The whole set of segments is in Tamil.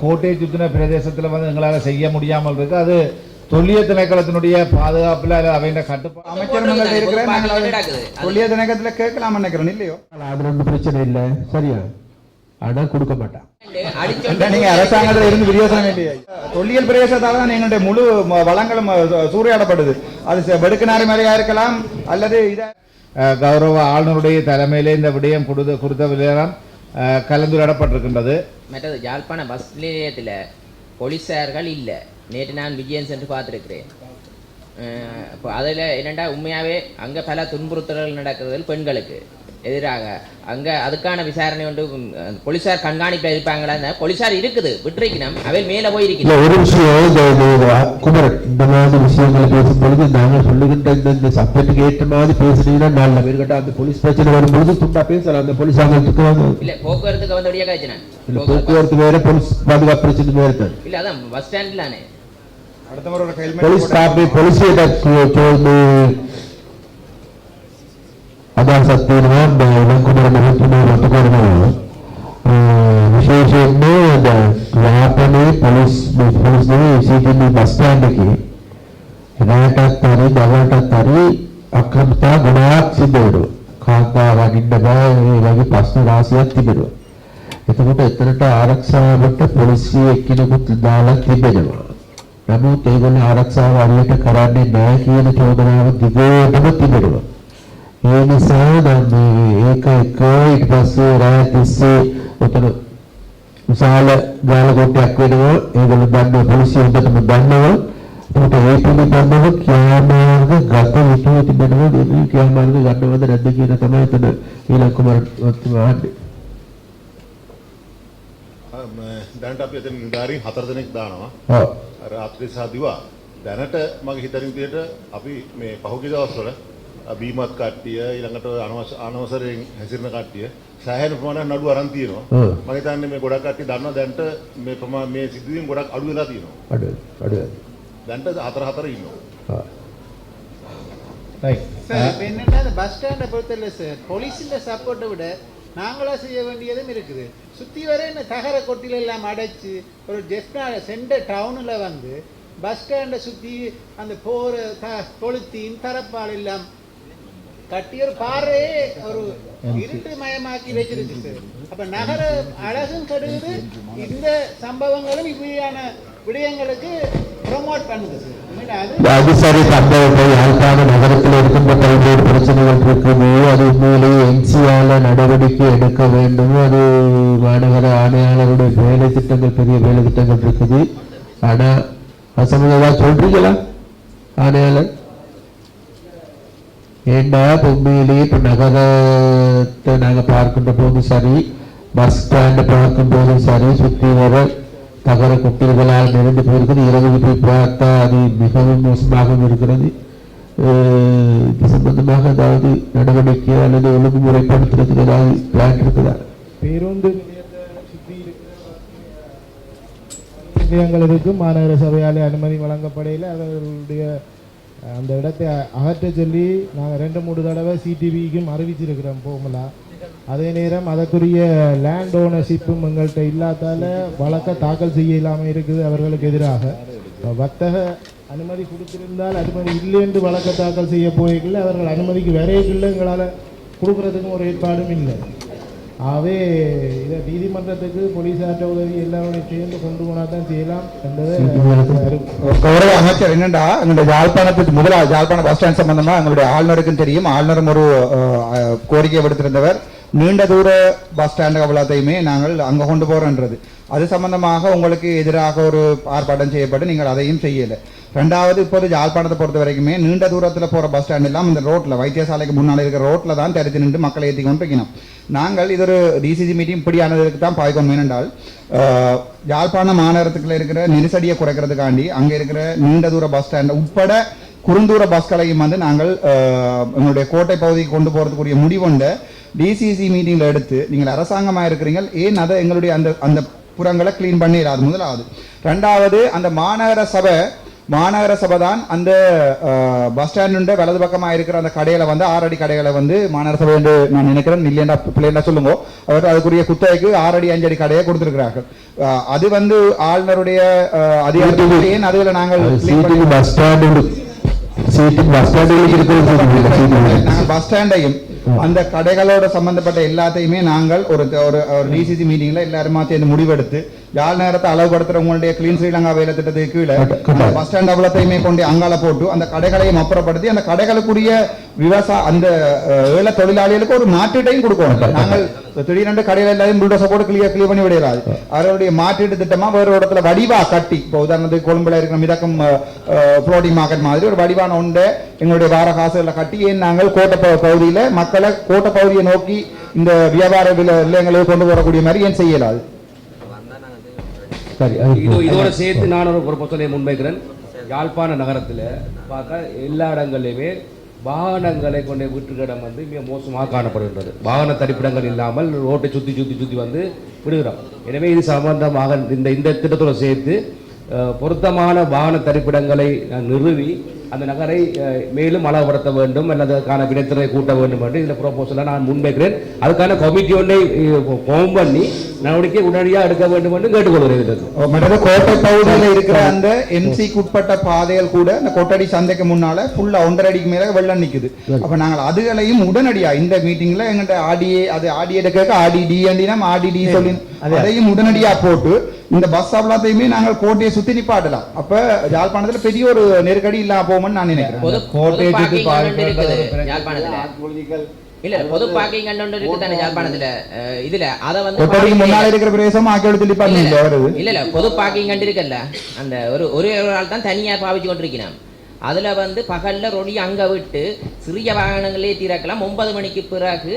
கோட்டை சுத்தின பிரதேசத்தில் வந்து எங்களால் செய்ய முடியாமல் இருக்கு. அது தொல்லிய திணைக்களத்தினுடைய பாதுகாப்பில் அவையின் கட்டுப்பாடு. அமைச்சர். தொல்லிய திணைக்கத்துல கேட்கலாம் நினைக்கிறோம் இல்லையோ? அது ஒன்றும் பிரச்சனை இல்லை. சரியா? ஆனா கொடுக்க மாட்டான். நீங்க அரசாங்கத்துல இருந்து விரியோசனம் இல்லையா தொல்லியல் பிரதேசத்தால தான் எங்களுடைய முழு வளங்களும் சூறையாடப்படுது. அது வெடுக்குநாறு மேலையா இருக்கலாம் அல்லது இத கௌரவ ஆளுநருடைய தலைமையிலே இந்த விடயம் கொடுத்த குறித்த விவரம் அஹ், கலந்துரையாடப்பட்டிருக்கின்றது. மற்றது யாழ்ப்பாண பஸ் நிலையத்தில் போலீஸார்கள் இல்லை. நேற்று நான் விஜயன் சென்று பார்த்துருக்கிறேன். இப்போ அதில் என்னென்னா உண்மையாகவே அங்கே பல துன்புறுத்தல்கள் நடக்கிறது பெண்களுக்கு. எதிராக. அங்கே அதுக்கான விசாரணை உம், போலீஸார் கண்காணிப்பில் இருப்பாங்களா? போலீஸார் இருக்குது. விட்டுருக்கணும். அவை மேலே போய் ஒரு விஷயம் குமரன் இந்த மாதிரி விஷயங்களை பேசும் பொழுது நாங்கள் சொல்லுகின்ற இந்த இந்த சப்ஜெக்டுக்கு ஏற்ற மாதிரி பேசுனீங்கன்னா நல்ல பேர் கேட்டா அந்த போலீஸ் பிரச்சனை வரும்பொழுது துண்டா பேசலாம். அந்த போலீஸ் ஆங்கிறதுக்கு வந்து இல்லை போக்குவரத்துக்கு வந்தபடியாக காய்ச்சி இல்ல போக்குவரத்து வேற போலீஸ் பாதுகாப்பு பிரச்சனை வேற தான். இல்லை அதான் பஸ் ஸ்டாண்ட்லானே. அடுத்த முறை අදහසක් තියෙනවා දැන් කුමාර මහත්මයා රතු කරනවා විශේෂයෙන්ම දැන් යාපනයේ පොලිස් පොලිස් නිලයේ බස් ස්ටෑන්ඩ් එකේ. රාටත් හරි දවල්ටත් හරි අක්‍රමතා ගණයක් සිද්ධ වෙනවා. කාන්තා වඩින්න බෑ මේ වගේ ප්‍රශ්න රාශියක් තිබෙනවා. එතකොට එතනට ආරක්ෂාවට පොලිසිය එක්කෙනෙකුත් දාලා තිබෙනවා. නමුත් ඒගොල්ලෝ ආරක්ෂාව අරියට කරන්නේ නැහැ කියන චෝදනාව දිගටම තිබෙනවා. ඒ නිසා දැන් මේ ඒක එක ඊට පස්සේ රාය තිස්සේ උතන විශාල ගාල කොටයක් වෙනවා. ඒගොල්ලෝ දන්නවා පොලිසිය හොඳටම දන්නවා. ඒකට ඒ පිළිබඳව ක්‍රියාමාර්ග ගත යුතු තිබෙනවා. මේ ක්‍රියාමාර්ග ගන්නවද නැද්ද කියන තමයි එතන ඊළඟ කුමාරතුමා අහන්නේ. දැනට අපි එතන නිලධාරීන් හතර දෙනෙක් දානවා. රාත්‍රී සහ දිවා. දැනට මගේ හිතන විදිහට අපි මේ පහුගිය දවස්වල බීමත් කට්ටිය ඊළඟට අනවශ්‍ය අනවසරයෙන් හැසිරෙන කට්ටිය සෑහෙන ප්‍රමාණයක් නඩු අරන් තියෙනවා. ඔව්. මම හිතන්නේ මේ ගොඩක් කට්ටිය දන්නවා දැනට මේ ප්‍රමාණ මේ සිදුවීම් ගොඩක් අඩු වෙලා තියෙනවා. අඩුයි. අඩුයි. දැනට හතර හතර ඉන්නවා. ආ. ரைட் சார் இப்போ என்னன்னா அந்த பஸ் ஸ்டாண்டை பொறுத்தவரை சார் போலீஸில் சப்போர்ட்டை விட நாங்களா செய்ய வேண்டியதும் இருக்குது சுற்றி வர இந்த தகர கொட்டில எல்லாம் அடைச்சு ஒரு ஜெஃப்னா சென்டர் டவுனில் வந்து பஸ் ஸ்டாண்டை சுற்றி அந்த போகிற த கொளுத்தீன் தரப்பால் எல்லாம் கட்டி ஒரு பாறையே ஒரு இருட்டு மயமாக்கி வச்சிருக்கு அப்ப நகர அழகும் கெடுது இந்த சம்பவங்களும் இப்படியான விடயங்களுக்கு ப்ரொமோட் பண்ணுது. சார் அது சரி சம்பவங்கள் யாழ்ப்பாண நகரத்தில் இருக்கின்ற பல்வேறு பிரச்சனைகள் இருக்குமோ அது உண்மையிலேயே எம்சியால நடவடிக்கை எடுக்க வேண்டும். அது மாநகர ஆணையாளருடைய வேலை திட்டங்கள் பெரிய வேலை திட்டங்கள் இருக்குது. ஆனா வசமதா சொல்றீங்களா? ஆணையாளர்? ஏண்டா இப்ப உண்மையிலேயே நகரத்தை நாங்கள் பார்க்கின்ற போதும் சரி பஸ் ஸ்டாண்டை பார்க்கும் போதும் சரி சுற்றி வர தகர குட்டிகளால் நிறைந்து போயிருக்கிறது. இரவு போய் பார்த்தா அது மிகவும் மோசமாகவும் இருக்கிறது. இது சம்பந்தமாக ஏதாவது நடவடிக்கை அல்லது ஒழுங்குமுறைப்படுத்துறதுக்கு ஏதாவது பிளான் இருக்குதா? பேருந்து நிலையங்களுக்கு மாநகர சபையால் அனுமதி வழங்கப்படையில் அவர்களுடைய அந்த இடத்தை அகற்ற சொல்லி நாங்கள் ரெண்டு மூணு தடவை சிடிவிக்கும் அறிவிச்சிருக்கிறோம் போகலா. அதே நேரம் அதற்குரிய லேண்ட் ஓனர்ஷிப்பும் எங்கள்கிட்ட இல்லாதால வழக்க தாக்கல் செய்ய இல்லாமல் இருக்குது அவர்களுக்கு எதிராக. வர்த்தக அனுமதி கொடுத்திருந்தால் அனுமதி இல்லைன்னு வழக்க தாக்கல் செய்ய போய்க்குள்ள அவர்கள் அனுமதிக்கு வரையக்குள்ள எங்களால் கொடுக்குறதுக்கும் ஒரு ஏற்பாடும் இல்லை. ஆகவே இதை நீதிமன்றத்துக்கு போலீஸார்ட்ட உதவி எல்லாரோடையும் சேர்ந்து கொண்டு போனால் தான் செய்யலாம் என்பதை கௌரவ அமைச்சர் என்னண்டா? எங்களுடைய யாழ்ப்பாணத்துக்கு முதலாவது யாழ்ப்பாண பஸ் ஸ்டாண்ட் சம்பந்தமா எங்களுடைய ஆளுநருக்கும் தெரியும். ஆளுநரும் ஒரு கோரிக்கை விடுத்திருந்தவர். நீண்ட தூர பஸ் ஸ்டாண்டு அவ்வளோத்தையுமே நாங்கள் அங்கே கொண்டு போகிறோன்றது அது சம்பந்தமாக உங்களுக்கு எதிராக ஒரு ஆர்ப்பாட்டம் செய்யப்பட்டு நீங்கள் அதையும் செய்யலை. ரெண்டாவது இப்போது யாழ்ப்பாணத்தை பொறுத்த வரைக்குமே நீண்ட தூரத்தில் போகிற பஸ் ஸ்டாண்ட் எல்லாம் இந்த ரோட்டில் வைத்தியசாலைக்கு முன்னால் இருக்கிற ரோட்டில் தான் தெரிஞ்சு நின்று மக்களை ஏற்றி கொண்டு இருக்கணும் நாங்கள் இது ஒரு டிசிசி மீட்டிங் இப்படியானதுக்கு தான் பாய்க்கணும் ஏனென்றால் அஹ், யாழ்ப்பாண மாநகரத்துக்குள்ள இருக்கிற நெரிசடியை குறைக்கிறதுக்காண்டி அங்கே இருக்கிற நீண்ட தூர பஸ் ஸ்டாண்ட் உட்பட குறுந்தூர பஸ்களையும் வந்து நாங்கள் எங்களுடைய கோட்டை பகுதிக்கு கொண்டு போகிறதுக்குரிய முடிவுண்ட டிசிசி மீட்டிங்கில் எடுத்து நீங்கள் அரசாங்கமாக இருக்கிறீங்க ஏன் அதை எங்களுடைய அந்த அந்த புறங்களை க்ளீன் பண்ணிடாது முதலாவது. ரெண்டாவது அந்த மாநகர சபை மாநகர சபை தான் அந்த பஸ் ஸ்டாண்டு வலது பக்கமாக இருக்கிற அந்த கடையில வந்து ஆறடி கடைகளை வந்து மாநகர சபை என்று நான் நினைக்கிறேன். இல்லையா பிள்ளைண்டா சொல்லுங்க. அவர் அதுக்குரிய குத்தகைக்கு ஆறடி அஞ்சடி கடையை கொடுத்திருக்கிறார்கள். அது வந்து ஆளுநருடைய அஹ், அதிகாரத்தில் ஏன் அதுல நாங்கள் பஸ் பஸ் ஸ்டாண்டையும் அந்த கடைகளோட சம்பந்தப்பட்ட எல்லாத்தையுமே நாங்கள் ஒரு ஒரு ஒரு டிசிசி மீட்டிங்ல எல்லாருமா சேர்ந்து முடிவெடுத்து யாழ் நேரத்தை அளவுபடுத்துற உங்களுடைய கிளீன் ஸ்ரீலங்கா வேலை திட்டத்துக்கு கீழே பஸ் ஸ்டாண்ட் அவ்வளோத்தையுமே கொண்டு அங்கால போட்டு அந்த கடைகளையும் அப்புறப்படுத்தி அந்த கடைகளுக்குரிய விவசாய அந்த ஏழை தொழிலாளிகளுக்கு ஒரு மாற்றீட்டையும் கொடுக்கணும். நாங்கள் திடீரென்று கடையில எல்லாரும் புல்டோசர் போட்டு கிளியர் கிளியர் பண்ணி விடையாது அவர்களுடைய மாற்றீட்டு திட்டமா வேறு ஒரு இடத்துல வடிவா கட்டி இப்போ உதாரணத்துக்கு கொழும்புல இருக்கிற மிதக்கம் ஃப்ளோட்டிங் மார்க்கெட் மாதிரி ஒரு வடிவான ஒன்றை எங்களுடைய வார காசுகளை கட்டி ஏன் நாங்கள் கோட்டை பகுதியில மக்களை கோட்டை பகுதியை நோக்கி இந்த வியாபார வில- நிலையங்களை கொண்டு வரக்கூடிய மாதிரி ஏன் செய்யலாது? சரி இது இதோட சேர்த்து நான் ஒரு ப்ரொபோசலை முன்வைக்கிறேன். யாழ்ப்பாண நகரத்தில் பார்த்தா எல்லா இடங்கள்லையுமே வாகனங்களை கொண்டு விட்டுற இடம் வந்து மிக மோசமாக காணப்படுகின்றது. வாகன தரிப்பிடங்கள் இல்லாமல் ரோட்டை சுற்றி சுற்றி சுற்றி வந்து விடுகிறோம். எனவே இது சம்பந்தமாக இந்த இந்த திட்டத்தோட சேர்த்து பொருத்தமான வாகன தரிப்பிடங்களை நிறுவி அந்த நகரை மேலும் அளவுபடுத்த வேண்டும் அல்லது அதுக்கான வினைத்திறனை கூட்ட வேண்டும் என்று இந்த ப்ரோபோசலை நான் முன்வைக்கிறேன். அதுக்கான கமிட்டி ஒன்றை ஃபார்ம் பண்ணி நடவடிக்கை உடனடியாக எடுக்க வேண்டும் என்று. மற்றது கோட்டை பகுதியில் இருக்கிற அந்த எம்சிக்கு உட்பட்ட பாதைகள் கூட அந்த கொட்டடி சந்தைக்கு முன்னால ஃபுல்லா ஒன்றரை அடிக்கு மேல வெள்ளம் நிக்குது. அப்ப நாங்கள் அதுகளையும் உடனடியா இந்த மீட்டிங்ல எங்கிட்ட ஆடிஏ அது ஆடிஏ கேட்க ஆடி டி நம்ம ஆடி டி சொல்லி அதையும் உடனடியா போட்டு இந்த பஸ் எல்லாத்தையுமே நாங்கள் கோட்டையை சுத்தி நிப்பாட்டலாம். அப்ப யாழ்ப்பாணத்துல பெரிய ஒரு நெருக்கடி இல்லாம நான் நினைக்கிறேன். இருக்குது இல்ல இல்ல பொது பார்க்கிங் கண்டு இருக்கு தானே யாழ்ப்பாணத்துல அஹ், இதுல அத வந்து முன்னால இருக்கிற பிரதேசம் ஆக்கியோட டிபார்ட்மெண்ட் வருது இல்ல. இல்ல பொது பார்க்கிங் கண்டு இருக்குல்ல. அந்த ஒரு ஒரே ஒரு ஆள் தான் தனியா பாவிச்சு கொண்டிருக்கிறான். அதுல வந்து பகல்ல ரொலி அங்க விட்டு சிறிய வாகனங்களே தீராக்கலாம் ஒன்பது மணிக்கு பிறகு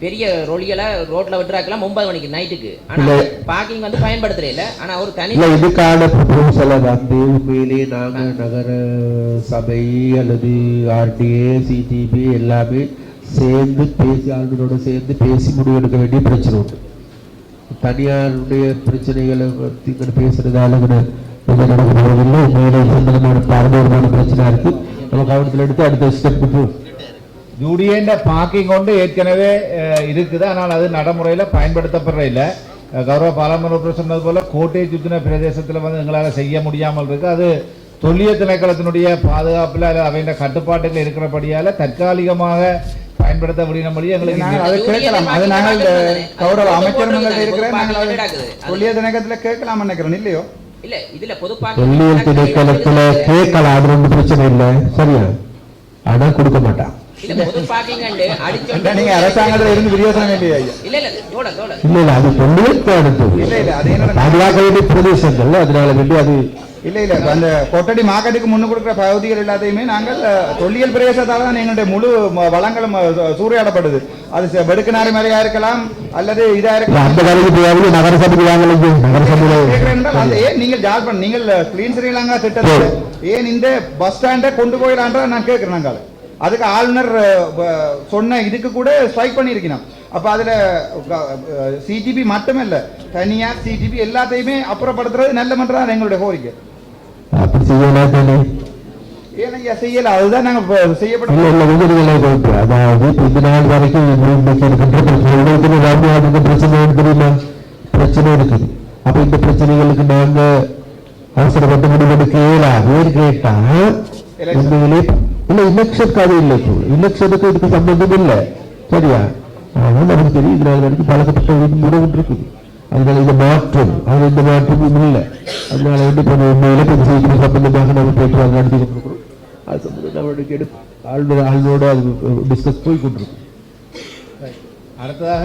பெரிய ரொலிகளை ரோட்ல விட்டுறாக்கலாம் ஒன்பது மணிக்கு நைட்டுக்கு. ஆனா. பார்க்கிங் வந்து பயன்படுத்துறே இல்ல ஆனா ஒரு தனி இதுக்கான ப்ரொபோசலை வந்து உண்மையிலேயே நாங்க நகர சபை அல்லது ஆர்டிஏ சிடிபி எல்லாமே சேர்ந்து பேசி ஆளுநரோட சேர்ந்து பேசி முடிவெடுக்க வேண்டிய பிரச்சனை உண்டு. தனியாருடைய பிரச்சனைகளை பத்தி இங்க பேசுறதால இங்க நடக்க போவதில்லை உண்மையிலே சம்பந்தமான பாரம்பரியமான பிரச்சனை இருக்கு. நம்ம கவனத்தில் எடுத்து அடுத்த ஸ்டெப் யூடியன் பார்க்கிங் கொண்டு ஏற்கனவே இருக்குது. ஆனால் அது நடைமுறையில பயன்படுத்தப்படுற இல்ல கௌரவ பாராளுமன்ற சொன்னது போல கோட்டை சுத்தின பிரதேசத்துல வந்து எங்களால செய்ய முடியாமல் இருக்கு அது தொல்லிய திணைக்களத்தினுடைய பாதுகாப்புல அல்லது அவையின் கட்டுப்பாட்டுல இருக்கிறபடியால தற்காலிகமாக பயன்படுத்த முடியும்படி எங்களுக்கு அதை கேட்கலாம் அது நாங்கள் இந்த கௌரவ இருக்கிற அதை தொல்லிய தினகத்துல கேட்கலாம் நினைக்கிறோம் இல்லையோ இல்ல இதுல பொது தொல்லியல் திணைக்களத்துல கேட்கலாம் அது ஒன்றும் பிரச்சனை இல்லை சரியா ஆனா கொடுக்க மாட்டான் நீங்க அரசாங்கத்துல இருந்து ஐயா. இல்ல இல்ல அது இல்ல இல்ல அது என்ன அதனால வேண்டி அது இல்ல அந்த கொட்டடி மார்க்கெட்டுக்கு முன்னு கொடுக்குற பகுதிகள் எல்லாத்தையுமே நாங்கள் தொல்லியல் பிரதேசத்தால தான் எங்களுடைய முழு வளங்களும் சூறையாடப்படுது. அது வெடுக்குநாறு மேலையா இருக்கலாம் அல்லது இதா இருக்கலாம். அந்த வேலைக்கு போயாவது நகர சபைக்கு வாங்கலைங்க ஏன் நீங்கள் ஜாழ்ப்பாணம் நீங்கள் கிளீன் ஸ்ரீலங்கா திட்டத்தில் ஏன் இந்த பஸ் ஸ்டாண்டை கொண்டு போயிடலான்ற நான் கேட்கிறேன் நாங்கள். அதுக்கு ஆளுநர் சொன்ன இதுக்கு கூட ஸ்ட்ரைக் பண்ணியிருக்கணும் அப்ப அதுல சிஜிபி மட்டுமல்ல தனியார் சிஜிபி எல்லாத்தையுமே அப்புறப்படுத்துறது நல்ல மன்றம் எங்களுடைய கோரிக்கை. அப்படி செய்யலாம் தானே ஏன் ஐயா செய்யல. அதுதான் நாங்க இப்ப இல்ல செய்யப்படும் இல்ல அதாவது நாள் வரைக்கும் இருக்கின்ற பிரச்சனை தெரியுமா? பிரச்சனை இருக்குது. அப்ப இந்த பிரச்சனைகளுக்கு அவசரப்பட்டு முடிவெடுக்க இயலாது ஏன்னு கேட்டா உண்மையிலே இல்ல எலெக்ஷனுக்கு இல்லை இப்போ எலெக்ஷனுக்கு இதுக்கு சம்பந்தம் இல்லை. சரியா? அதனால நமக்கு தெரியும் இது வரைக்கும் பழக்கப்பட்ட ஒரு இருக்குது அதனால இந்த மாற்றம் அது இந்த மாற்றமும் இல்லை. அதனால என்ன பண்ணுவோம் உண்மையிலே இப்போ செய்தி சம்பந்தமாக நம்ம பேச்சுவார்த்தை நடத்தி கொண்டிருக்கிறோம். அது சம்பந்தம் நடவடிக்கை எடுப்பு ஆளுநர் ஆளுநரோட அது டிஸ்கஸ் போய் கொண்டிருக்கும் அடுத்ததாக